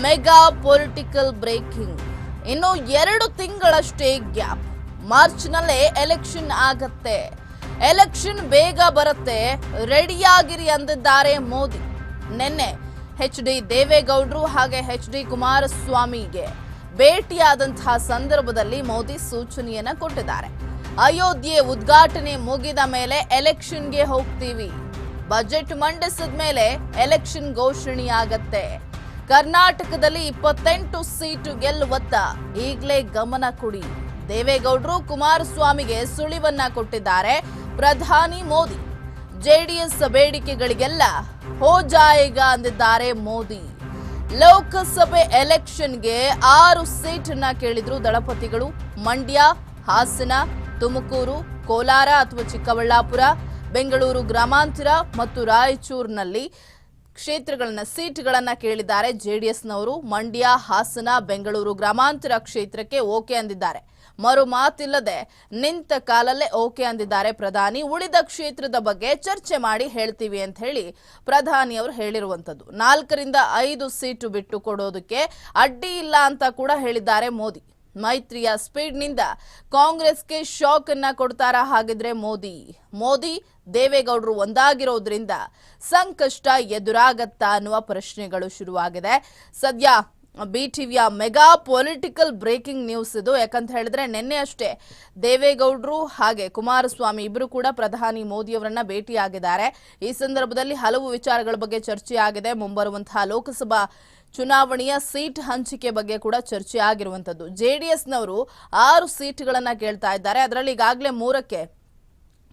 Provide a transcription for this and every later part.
Mega political breaking. ಇನ್ನು ಎರಡು ತಿಂಗಳಷ್ಟೇ ಗ್ಯಾಪ್. ಮಾರ್ಚ್ ನಲ್ಲೇ ಎಲೆಕ್ಷನ್ ಆಗತ್ತೆ. ಎಲೆಕ್ಷನ್ ಬೇಗ ಬರುತ್ತೆ. ರೆಡಿಯಾಗಿರಿ ಅಂದಿದ್ದಾರೆ ಮೋದಿ. ನಿನ್ನೆ ಎಚ್ ಡಿ ದೇವೇಗೌಡರು ಹಾಗೆ ಎಚ್ ಡಿ ಕುಮಾರಸ್ವಾಮಿಗೆ ಭೇಟಿಯಾದಂತಹ ಸಂದರ್ಭದಲ್ಲಿ ಮೋದಿ ಸೂಚನೆಯನ್ನ ಕೊಟ್ಟಿದ್ದಾರೆ. ಅಯೋಧ್ಯೆ ಉದ್ಘಾಟನೆ ಮುಗಿದ ಮೇಲೆ ಎಲೆಕ್ಷನ್ಗೆ ಹೋಗ್ತೀವಿ. ಬಜೆಟ್ ಮಂಡಿಸಿದ ಮೇಲೆ ಎಲೆಕ್ಷನ್ ಘೋಷಣೆಯಾಗತ್ತೆ. ಕರ್ನಾಟಕದಲ್ಲಿ ಇಪ್ಪತ್ತೆಂಟು ಸೀಟು ಗೆಲ್ಲುವತ್ತ ಈಗಲೇ ಗಮನ ಕೊಡಿ. ದೇವೇಗೌಡರು ಕುಮಾರಸ್ವಾಮಿಗೆ ಸುಳಿವನ್ನ ಕೊಟ್ಟಿದ್ದಾರೆ ಪ್ರಧಾನಿ ಮೋದಿ. ಜೆಡಿಎಸ್ ಬೇಡಿಕೆಗಳಿಗೆಲ್ಲ ಹೋ ಜಾಯೇಗ ಅಂದಿದ್ದಾರೆ ಮೋದಿ. ಲೋಕಸಭೆ ಎಲೆಕ್ಷನ್ಗೆ ಆರು ಸೀಟನ್ನ ಕೇಳಿದ್ರು ದಳಪತಿಗಳು. ಮಂಡ್ಯ, ಹಾಸನ, ತುಮಕೂರು, ಕೋಲಾರ ಅಥವಾ ಚಿಕ್ಕಬಳ್ಳಾಪುರ, ಬೆಂಗಳೂರು ಗ್ರಾಮಾಂತರ ಮತ್ತು ರಾಯಚೂರಿನಲ್ಲಿ ಕ್ಷೇತ್ರಗಳನ್ನ, ಸೀಟ್ಗಳನ್ನ ಕೇಳಿದ್ದಾರೆ ಜೆಡಿಎಸ್ನವರು. ಮಂಡ್ಯ, ಹಾಸನ, ಬೆಂಗಳೂರು ಗ್ರಾಮಾಂತರ ಕ್ಷೇತ್ರಕ್ಕೆ ಓಕೆ ಅಂದಿದ್ದಾರೆ. ಮರು ಮಾತಿಲ್ಲದೆ ನಿಂತ ಕಾಲಲ್ಲೇ ಓಕೆ ಅಂದಿದ್ದಾರೆ ಪ್ರಧಾನಿ. ಉಳಿದ ಕ್ಷೇತ್ರದ ಬಗ್ಗೆ ಚರ್ಚೆ ಮಾಡಿ ಹೇಳ್ತೀವಿ ಅಂತ ಹೇಳಿ ಪ್ರಧಾನಿ ಅವರು ಹೇಳಿರುವಂತದ್ದು ನಾಲ್ಕರಿಂದ ಐದು ಸೀಟು ಬಿಟ್ಟು ಕೊಡೋದಕ್ಕೆ ಅಡ್ಡಿ ಇಲ್ಲ ಅಂತ ಕೂಡ ಹೇಳಿದ್ದಾರೆ ಮೋದಿ. ಮೈತ್ರಿಯ ಸ್ಪೀಡ್ನಿಂದ ಕಾಂಗ್ರೆಸ್ಗೆ ಶಾಕ್ ಅನ್ನ ಕೊಡ್ತಾರ ಹಾಗಿದ್ರೆ ಮೋದಿ? ಮೋದಿ ದೇವೇಗೌಡರು ಒಂದಾಗಿರೋದ್ರಿಂದ ಸಂಕಷ್ಟ ಎದುರಾಗತ್ತಾ ಅನ್ನುವ ಪ್ರಶ್ನೆಗಳು ಶುರುವಾಗಿದೆ. ಸದ್ಯ ಬಿಟಿವಿಯ ಮೆಗಾ ಪೊಲಿಟಿಕಲ್ ಬ್ರೇಕಿಂಗ್ ನ್ಯೂಸ್ ಇದು. ಯಾಕಂತ ಹೇಳಿದ್ರೆ ನಿನ್ನೆ ಅಷ್ಟೇ ದೇವೇಗೌಡರು ಹಾಗೆ ಕುಮಾರಸ್ವಾಮಿ ಇಬ್ಬರು ಕೂಡ ಪ್ರಧಾನಿ ಮೋದಿಯವರನ್ನ ಭೇಟಿಯಾಗಿದ್ದಾರೆ. ಈ ಸಂದರ್ಭದಲ್ಲಿ ಹಲವು ವಿಚಾರಗಳ ಬಗ್ಗೆ ಚರ್ಚೆಯಾಗಿದೆ. ಮುಂಬರುವಂತಹ ಲೋಕಸಭಾ ಚುನಾವಣೆಯ ಸೀಟ್ ಹಂಚಿಕೆ ಬಗ್ಗೆ ಕೂಡ ಚರ್ಚೆ ಆಗಿರುವಂತದ್ದು ಜೆಡಿಎಸ್ನವರು ಆರು ಸೀಟ್ಗಳನ್ನ ಕೇಳ್ತಾ ಇದ್ದಾರೆ. ಅದರಲ್ಲಿ ಈಗಾಗಲೇ ಮೂರಕ್ಕೆ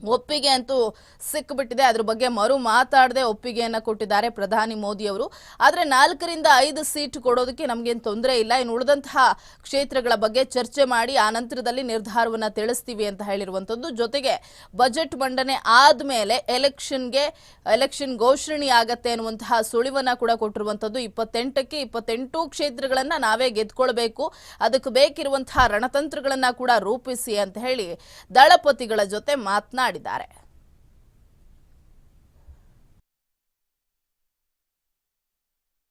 ಒಪ್ಪಿಗೆ ಅಂತೂ ಸಿಕ್ಕಿಬಿಟ್ಟಿದೆ ಅದ್ರ ಬಗ್ಗೆ ಮರು ಮಾತಾಡದೆ ಒಪ್ಪಿಗೆಯನ್ನ ಕೊಟ್ಟಿದ್ದಾರೆ ಪ್ರಧಾನಿ ಮೋದಿ ಅವರು. ಆದ್ರೆ ನಾಲ್ಕರಿಂದ ಐದು ಸೀಟ್ ಕೊಡೋದಕ್ಕೆ ನಮ್ಗೇನು ತೊಂದರೆ ಇಲ್ಲ. ಇನ್ನು ಉಳಿದಂತಹ ಕ್ಷೇತ್ರಗಳ ಬಗ್ಗೆ ಚರ್ಚೆ ಮಾಡಿ ಆ ನಂತರದಲ್ಲಿ ನಿರ್ಧಾರವನ್ನ ತಿಳಿಸ್ತೀವಿ ಅಂತ ಹೇಳಿರುವಂತದ್ದು ಜೊತೆಗೆ ಬಜೆಟ್ ಮಂಡನೆ ಆದ್ಮೇಲೆ ಎಲೆಕ್ಷನ್ಗೆ, ಎಲೆಕ್ಷನ್ ಘೋಷಣೆ ಆಗತ್ತೆ ಅನ್ನುವಂತಹ ಸುಳಿವನ್ನ ಕೂಡ ಕೊಟ್ಟಿರುವಂತದ್ದು ಇಪ್ಪತ್ತೆಂಟಕ್ಕೆ ಇಪ್ಪತ್ತೆಂಟು ಕ್ಷೇತ್ರಗಳನ್ನ ನಾವೇ ಗೆದ್ಕೊಳ್ಬೇಕು. ಅದಕ್ಕೆ ಬೇಕಿರುವಂತಹ ರಣತಂತ್ರಗಳನ್ನ ಕೂಡ ರೂಪಿಸಿ ಅಂತ ಹೇಳಿ ದಳಪತಿಗಳ ಜೊತೆ ಮಾತನಾಡಿದ್ದಾರೆ